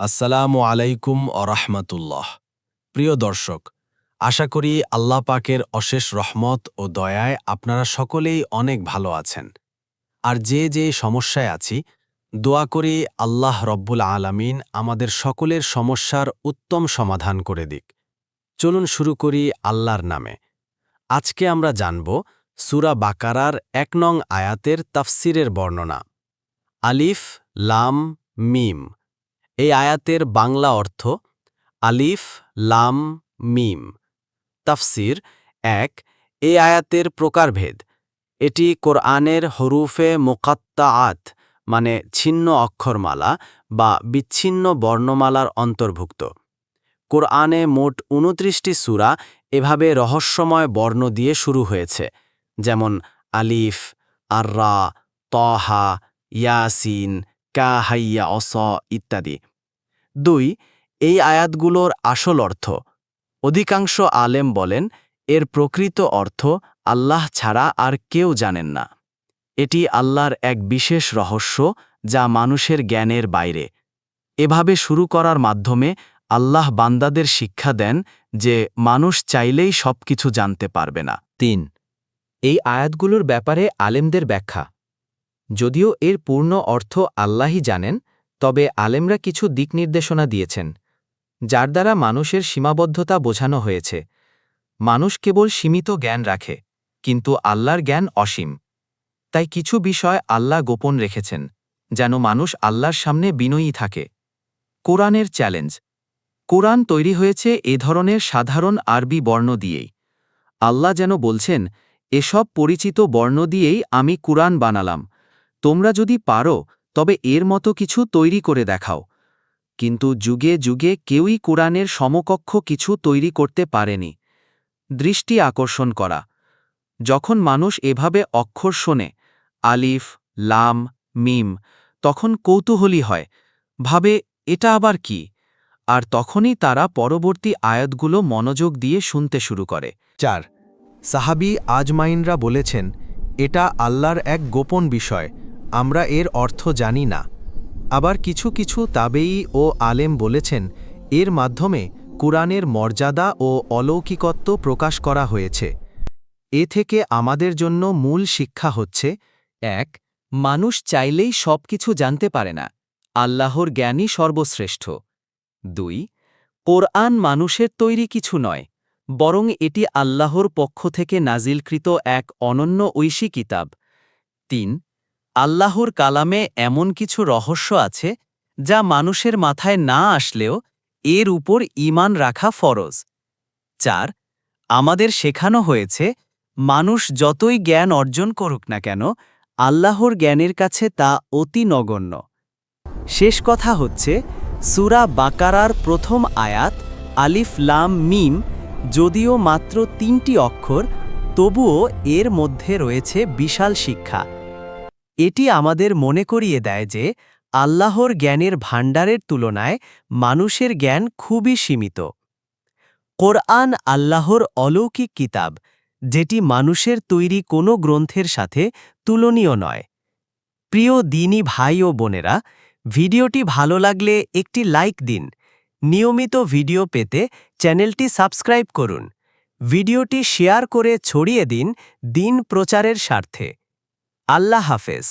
আসসালামু আলাইকুম আরহামতুল্লাহ প্রিয় দর্শক, আশা করি আল্লাহ পাকের অশেষ রহমত ও দয়ায় আপনারা সকলেই অনেক ভালো আছেন। আর যে যে সমস্যায় আছি, দোয়া করি আল্লাহ রব্বুল আলামিন আমাদের সকলের সমস্যার উত্তম সমাধান করে দিক। চলুন শুরু করি আল্লাহর নামে। আজকে আমরা জানব সুরা বাকারার এক নং আয়াতের তাফসিরের বর্ণনা। আলিফ, লাম, মিম। এই আয়াতের বাংলা অর্থ আলিফ, লাম, মিম। তাফসির এক, এই আয়াতের প্রকারভেদ। এটি কোরআনের হরুফে মোকাত্তাআত মানে ছিন্ন অক্ষরমালা বা বিচ্ছিন্ন বর্ণমালার অন্তর্ভুক্ত। কোরআনে মোট উনত্রিশটি সূরা এভাবে রহস্যময় বর্ণ দিয়ে শুরু হয়েছে, যেমন আলিফ, আররা, তহা, ইয়াসিন, কাহাইয়া, অস ইত্যাদি। দুই, এই আয়াতগুলোর আসল অর্থ। অধিকাংশ আলেম বলেন, এর প্রকৃত অর্থ আল্লাহ ছাড়া আর কেউ জানেন না। এটি আল্লাহর এক বিশেষ রহস্য যা মানুষের জ্ঞানের বাইরে। এভাবে শুরু করার মাধ্যমে আল্লাহ বান্দাদের শিক্ষা দেন যে মানুষ চাইলেই সবকিছু জানতে পারবে না। তিন, এই আয়াতগুলোর ব্যাপারে আলেমদের ব্যাখ্যা। যদিও এর পূর্ণ অর্থ আল্লাহই জানেন তবে আলেমরা কিছু দিক নির্দেশনা দিয়েছেন, যার দ্বারা মানুষের সীমাবদ্ধতা বোঝানো হয়েছে। মানুষ কেবল সীমিত জ্ঞান রাখে, কিন্তু আল্লাহর জ্ঞান অসীম। তাই কিছু বিষয় আল্লাহ গোপন রেখেছেন, যেন মানুষ আল্লাহর সামনে বিনয়ী থাকে। কোরআনের চ্যালেঞ্জ। কোরআন তৈরি হয়েছে এ ধরনের সাধারণ আরবি বর্ণ দিয়েই। আল্লাহ যেন বলছেন, এসব পরিচিত বর্ণ দিয়েই আমি কুরআন বানালাম। তোমরা যদি পারো তবে এর মতো কিছু তৈরি করে দেখাও। কিন্তু যুগে যুগে কেউই কোরআনের সমকক্ষ কিছু তৈরি করতে পারেনি। দৃষ্টি আকর্ষণ করা। যখন মানুষ এভাবে অক্ষর শোনে, আলিফ, লাম, মিম, তখন কৌতূহলী হয়, ভাবে, এটা আবার কি? আর তখনই তারা পরবর্তী আয়াতগুলো মনোযোগ দিয়ে শুনতে শুরু করে। চার, সাহাবি আজমাইনরা বলেছেন, এটা আল্লাহর এক গোপন বিষয়। আমরা এর অর্থ জানি না। আবার কিছু কিছু তাবেই ও আলেম বলেছেন, এর মাধ্যমে কুরআনের মর্যাদা ও অলৌকিকত্ব প্রকাশ করা হয়েছে। এ থেকে আমাদের জন্য মূল শিক্ষা হচ্ছে, এক, মানুষ চাইলেই সব কিছু জানতে পারে না, আল্লাহর জ্ঞানই সর্বশ্রেষ্ঠ। দুই, কোরআন মানুষের তৈরি কিছু নয়, বরং এটি আল্লাহর পক্ষ থেকে নাজিলকৃত এক অনন্য ঐশী কিতাব। তিন আল্লাহর কালামে এমন কিছু রহস্য আছে যা মানুষের মাথায় না আসলেও এর উপর ঈমান রাখা ফরজ। চার, আমাদের শেখানো হয়েছে, মানুষ যতই জ্ঞান অর্জন করুক না কেন, আল্লাহর জ্ঞানের কাছে তা অতি নগণ্য। শেষ কথা হচ্ছে, সুরা বাকারার প্রথম আয়াত, আলিফ লাম মিম, যদিও মাত্র তিনটি অক্ষর, তবুও এর মধ্যে রয়েছে বিশাল শিক্ষা। এটি আমাদের মনে করিয়ে দেয় যে, আল্লাহর জ্ঞানের ভাণ্ডারের তুলনায় মানুষের জ্ঞান খুবই সীমিত। কোরআন আল্লাহর অলৌকিক কিতাব, যেটি মানুষের তৈরি কোনো গ্রন্থের সাথে তুলনীয় নয়। প্রিয় দিনী ভাই ও বোনেরা, ভিডিওটি ভালো লাগলে একটি লাইক দিন। নিয়মিত ভিডিও পেতে চ্যানেলটি সাবস্ক্রাইব করুন। ভিডিওটি শেয়ার করে ছড়িয়ে দিন দিন প্রচারের স্বার্থে। আল্লাহ হাফেজ।